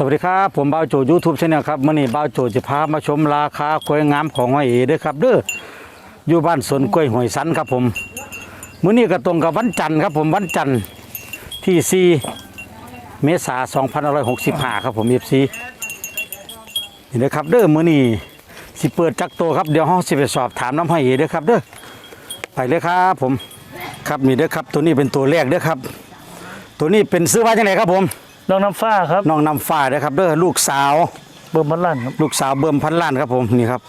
สวัสดีครับ ผมบ่าวโจยูทูบช anel ครับมื่อนี้บ่าวโจจะพามาชมราคากล้วยงามของห้อยเอด้อครับเด้ออยู่บ้านสวนกล้วยหอยสันครับผมมื่อนี้ก็ตรงกับวันจันทร์ครับผมวันจันทร์ที่ 4 เมษายน2565 ครับผม FC นี่นะครับเด้อมื่อนี้สิเปิดจักโตครับเดี๋ยวห้องสิไปสอบถามน้ำห้อยเอด้อครับเด้อไปเลยครับผมครับนี่เด้อครับตัวนี้เป็นตัวแรกเด้อครับ ตัวนี้เป็นซื้อว่าจังไงครับผม น้องน้ำฟ้าครับน้องนำฟ้าเด้อครับเด้อลูกสาวเบิ่มมันลั่นครับลูกสาวเบิ่มพันล้านครับผมนี่ครับ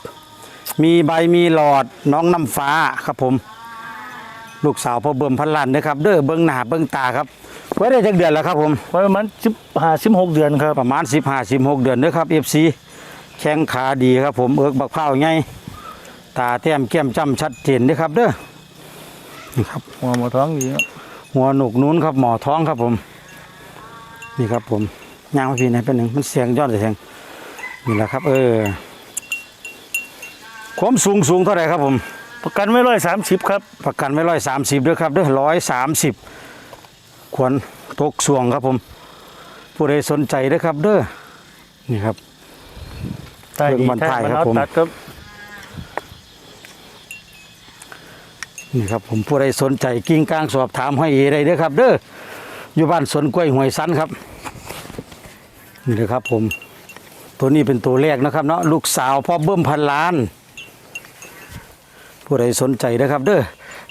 มีใบมีหลอดน้องน้ำฟ้าครับผม ลูกสาวพ่อเบิ่มพันล้านนะครับเด้อเบิ่งหน้าเบิ่งตาครับ ไว้ได้จักเดือนแล้วครับผมไว้ประมาณสิบห้าสิบหกเดือนครับประมาณ15 16เดือนเด้อครับ FC แข้งขาดีครับผมเอิกบักเผาวไงตาแต้มแก้มจ้ำชัดเจนเด้อครับเด้อนี่ครับหัวหมอท้องดีครับหัวหนกนู้นครับหมอท้องครับผม นี่ครับผมย่างมาพี่ไหนเป็นหนึ่งมันเสียงยอดเสียงนี่แหละครับ เออความสูงสูงเท่าไหร่ครับผม ประกันไม่ร้อยสามสิบครับประกันไว้ร้อยสามสิบด้วยครับด้วยร้อยสามสิบควรตกส่วงครับผม ผู้ใดสนใจเด้วยครับ เด้อนี่ครับใต้ดีเบิ่งมันแท้ถ่ายมันครับเอาผมตัดครับนี่ครับผมผู้ใดสนใจกิ้งกลางสอบถามให้เอได้เด้อครับ เด้ออยู่บ้านสวนกล้วยหวยสันครับ นี่เลยครับผม ตัวนี้เป็นตัวแรกนะครับเนาะลูกสาวพ่อเบิ้มพันล้าน ผู้ใดสนใจนะครับ เด้อ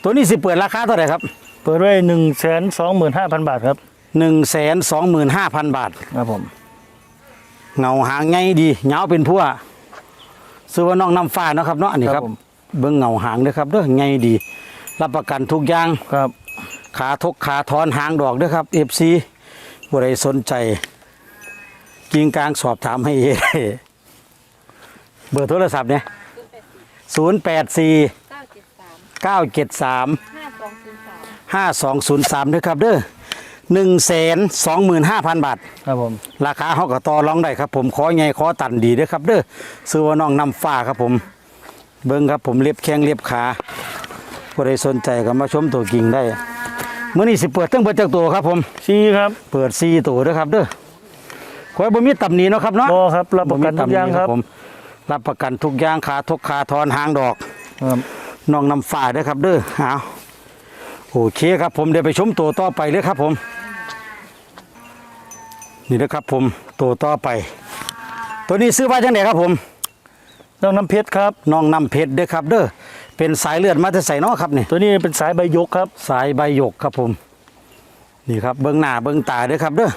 ตัวนี้สิเปิดราคาเท่าไหร่ครับเปิดไว้หนึ่งแสนสองหมื่นห้าพันบาทครับหนึ่งแสนสองหมื่นห้าพันบาท ครับผมเงาหางไงดีเหงาเป็นพัวซื้อว่าน้องน้ำฟ้าเนาะครับเนาะนี่ครับ ผมเบิ้งเงาหางเด้อครับเด้อไงดี รับประกันทุกอย่าง ครับ ขาทกขาทอนหางดอกด้วยครับ FC ผู้ใดสนใจ กิงกลางสอบถามให้เอได้เบอร์โทรศัพท์เนี่ยศูนย์แปดสี่เก้าเจ็ดสามเก้าเจ็ดสามห้าสองศูนย์สามห้าสองศูนย์สามด้วยครับเด้อหนึ่งแสนสองหมื่นห้าพันบาท ครับผม ราคาเขาก็ต่อรองได้ครับผม ขอไงขอตันดีเด้อครับเด้อซื้อว่าน้องนำฟ้าครับผม เบิ้งครับผมเล็บแข้งเล็บขาผู้ใดสนใจก็มาชมตัวกิ่งได้เมื่อนี้สิเปิดตั้งเปิดจากตัวครับผมซีครับ เปิดซีตัวด้วยครับเด้อ คอยบ่มีตำหนิเนาะครับเนาะบอครับรับประกันทุกอย่างครับผมรับประกันทุกอย่างขาทุกขาทอนหางดอกครับน้องนำฝ่าเด้อครับเด้อเอาโอเคครับผมเดี๋ยวไปชมตัวต่อไปเลยครับผม นี่นะครับผมตัวต่อไป ตัวนี้ซื้อมาจังไหนครับผมน้องน้ำเพชรครับน้องนำเพชรเด้อครับ เด้อเป็นสายเลือดมาแต่ใส่เนาะครับนี่ตัวนี้เป็นสายใบยกครับ สายใบหยกครับผม นี่ครับเบิ้งหน้าเบิ้งตาเด้อครับเด้อ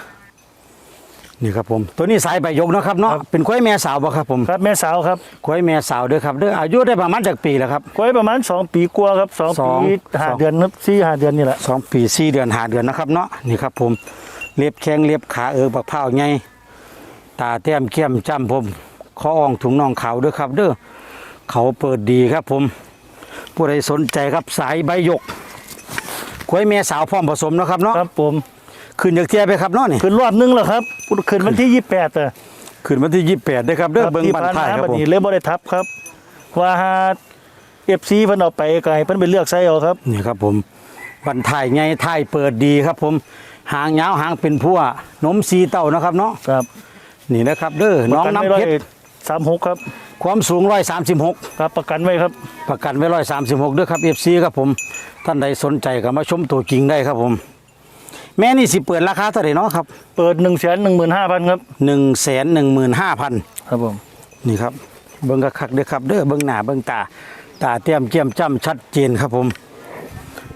นี่ครับผม ตัวนี้สายใบหยกเนาะครับเนาะเป็นควายแม่สาวบ่ครับผมครับแม่สาวครับควายแม่สาวเด้อครับเด้ออายุได้ประมาณจากปีแล้วครับไว้ประมาณสองปีกว่าครับสองสองปีห้าสองเดือนครับสี่ห้าเดือนนี่แหละสองปีสี่เดือนหาเดือนนะครับเนาะนี่ครับผมเล็บแข้งเล็บขาเอิกบักเผาวไงตาแต้มเข้มจ้ำผมคออ่องถุงน่องเขาเด้อครับ เด้อเขาเปิดดีครับผมผู้ใดสนใจครับสายใบหยกควายแม่สาวพร้อมผสมเนาะครับเนาะครับผม ขึ้นจากเทียไปครับเนาะนี่ ขึ้นรอบนึงแล้วครับขึ้นวันที่ยี่สิบแปดอะขึ้นวันที่ยี่สิบแปดด้อครับเด้อเบิ้งบันท้ายครับบัดผมนี้เลยบ่ได้ทับครับ ว่าหาเอฟซีเพิ่นเอาไปไกลเพิ่นไปเลือกใช้เอาครับนี่ครับผมบันท้ายไงท้ายเปิดดีครับ ผมหางยาวหางเป็นพัวนมสีเต้านะครับเนาะครับนี่นะครับเด้อน้องน้ำเพชรสามหกครับ ความสูงร้อยสามสิบหกครับประกันไว้ครับ ประกันไว้ร้อยสามสิบหกด้วยครับเอฟซีครับผม ท่านใดสนใจก็มาชมตัวจริงได้ครับผม แม่นี่สิเปิดราคาเท่าไหร่เนาะครับเปิดหนึ่งแสนหนึ่งหมื่นห้าพันครับหนึ่งแสนหนึ่งหมื่นห้าพันครับผมนี่ครับเบิ้งกระคักเด้อครับเด้อเบิ้งหน้าเบิ้งตา ตาเตี้ยมเจียมจ้ำชัดเจนครับผม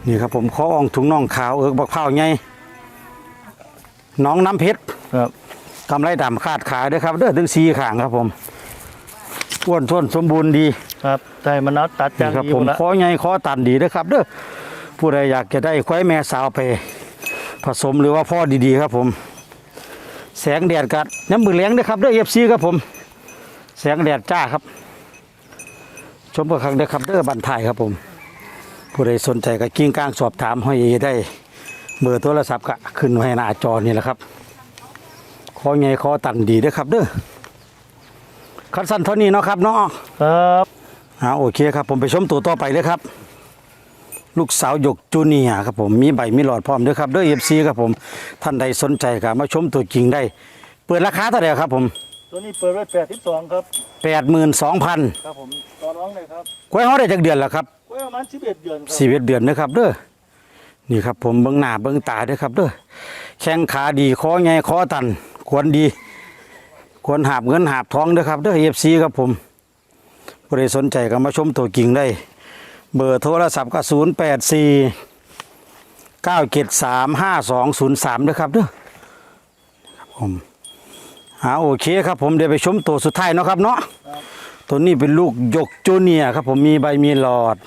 นี่ครับผมขออ่องถุงน่องขาวเอิกบักเผาวไงน้องน้ำเพชรครับกำไรดำคาดขาเด้อครับเด้อถึงสีขางครับผมอ้วนท้วนสมบูรณ์ดีครับได้มันเอาตัดจานี่งครับดีผมหมดละขอใหญ่ขอตันดีนะครับเด้อผู้ใดอยากจะได้ควายแม่สาวไป ผสมหรือว่าพ่อดีๆครับผม แสงแดดกัดน้ำมือเลี้ยงด้วยครับเด้อเอฟซีครับผม แสงแดดจ้าครับ ชมกระครั้งเด้อครับเด้อบันทายครับผม ผู้ใดสนใจก็กิ้งกลางสอบถามห้อยเอได้เบอร์โทรศัพท์ก็ขึ้นไว้หน้าจอนี่แหละครับขอใหญ่ขอตันดีด้วยครับเด้อคันสั้นเท่านี้เนาะครับเนาะครับอ่าโอเคครับผมไปชมตัวต่อไปเลยครับ ลูกสาวหยกจูเนียร์ครับผมมีใบมีหลอดพร้อมด้วยครับด้วยเอฟซีครับผมท่านใดสนใจก็มาชมตัวจริงได้ เปิดราคาเท่าไหร่ครับผมตัวนี้เปิดไว้แปดสิบสองครับแปดหมื่นสองพันครับผมต่อน้องเลยครับกล้วยเขาได้จากเดือนแล้วครับไว้ประมาณสิบเอ็ดเดือนครัสี่เดือนนะครับเด้อนี่ครับผมเบิ้งหน้าเบิ้งตาเด้อครับเด้อแข้งขาดีคอไงคอตันควรดีควรหาบเงินหาบทองเด้อครับเด้อเอฟซีครับผมผู้ใดสนใจก็มาชมตัวกิ่งได้ เบอร์โทรศัพท์ก็ศูนย์แปดสี่เก้าเจ็ดสามห้าสองศูนย์สามเด้อครับเด้อครับผมอ่าโอเคครับผมเดี๋ยวไปชมตัวสุดท้ายเนาะครับเนาะตัวนี้เป็นลูกยกจูเนียร์ครับผมมีใบมีหลอด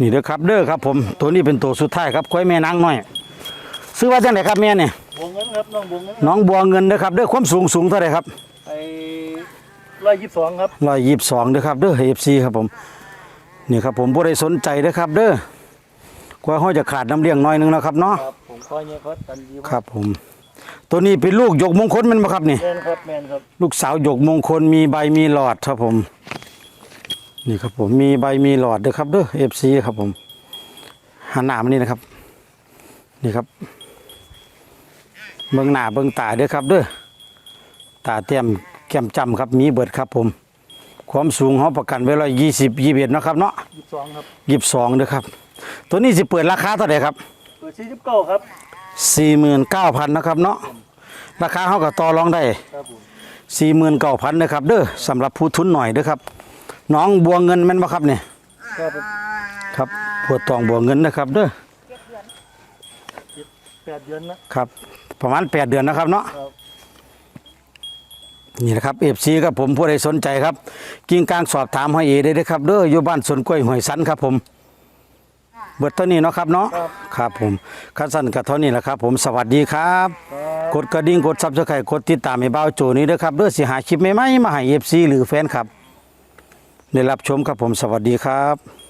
นี่เด้อครับเด้อครับผมตัวนี้เป็นตัวสุดท้ายครับควายแม่นางน้อย ซื้อว่าจังไหนครับแม่เนี่ยบวงเงินครับน้องบวงเงินน้องบัวเงินเด้อครับเด้อความสูงสูงเท่าไหร่ครับไอ้ร้อยยี่สิบสองครับร้อยยี่สิบสองเด้อครับเด้อเอฟซีครับผม นี่ครับผมผู้ใดสนใจเด้อครับ เด้อกว่าห้อยจะขาดน้ำเลี้ยงน้อยหนึงนะครับเนาะครับผมคอยเนี่ยเขาตันดีครับผม ตัวนี้เป็นลูกหยกมงคลแมันบ่ครับนี่ แมนครับแมนครับลูกสาวหยกมงคลมีใบมีหลอดครับผม นี่ครับผมมีใบมีหลอดเด้อครับเด้อเอฟซีครับผมหันหน้ามานี่นะครับ นี่ครับ เบื้องหน้าเบื้องตาเด้อครับเด้อตาเต้มแก้มจำครับมีเบิดครับผม ความสูงเขาประกันไว้ร้อยยี่สิบยี่สิบเอ็ดนาะครับเนาะยี่สิบสองครับยี่สิบสองเด้อครับ ตัวนี้สิเปิดราคาเท่าไหร่ครับเปิดสี่สิบเก้าครับสี่หมื่นเก้าพันนะครับเนาะราคาเขาก็ต่อรองได้ครับผมสี่หมื่นเก้าพันนะครับเด้อสำหรับผู้ทุนหน่อยเด้อครับ น้องบัวเงินแม่นบ่ครับเนี่ยครับผมครับปวดตองบัวเงินนะครับเด้อแปดเดือนนะครับ ประมาณแปดเดือนนะครับเนาะ ครับ นี่นะครับเอฟซีครับผมผู้ใดสนใจครับ กิ่งกลางสอบถามห้อยเอได้เลยครับเด้ออยู่บ้านสวนกล้วยห้วยสันครับผมเบิดเท่านี้เนาะครับเนาะครับผมคันสั้นกับเท่านี้แหละครับ ผมสวัสดีครับครับกดกระดิ่งกดซับสไครต์กดติดตามให้บ่าวโจนี้เด้อครับเด้อสิหาคลิปใหม่ๆมาให้เอฟซีหรือแฟนครับได้รับชมครับผมสวัสดีครับ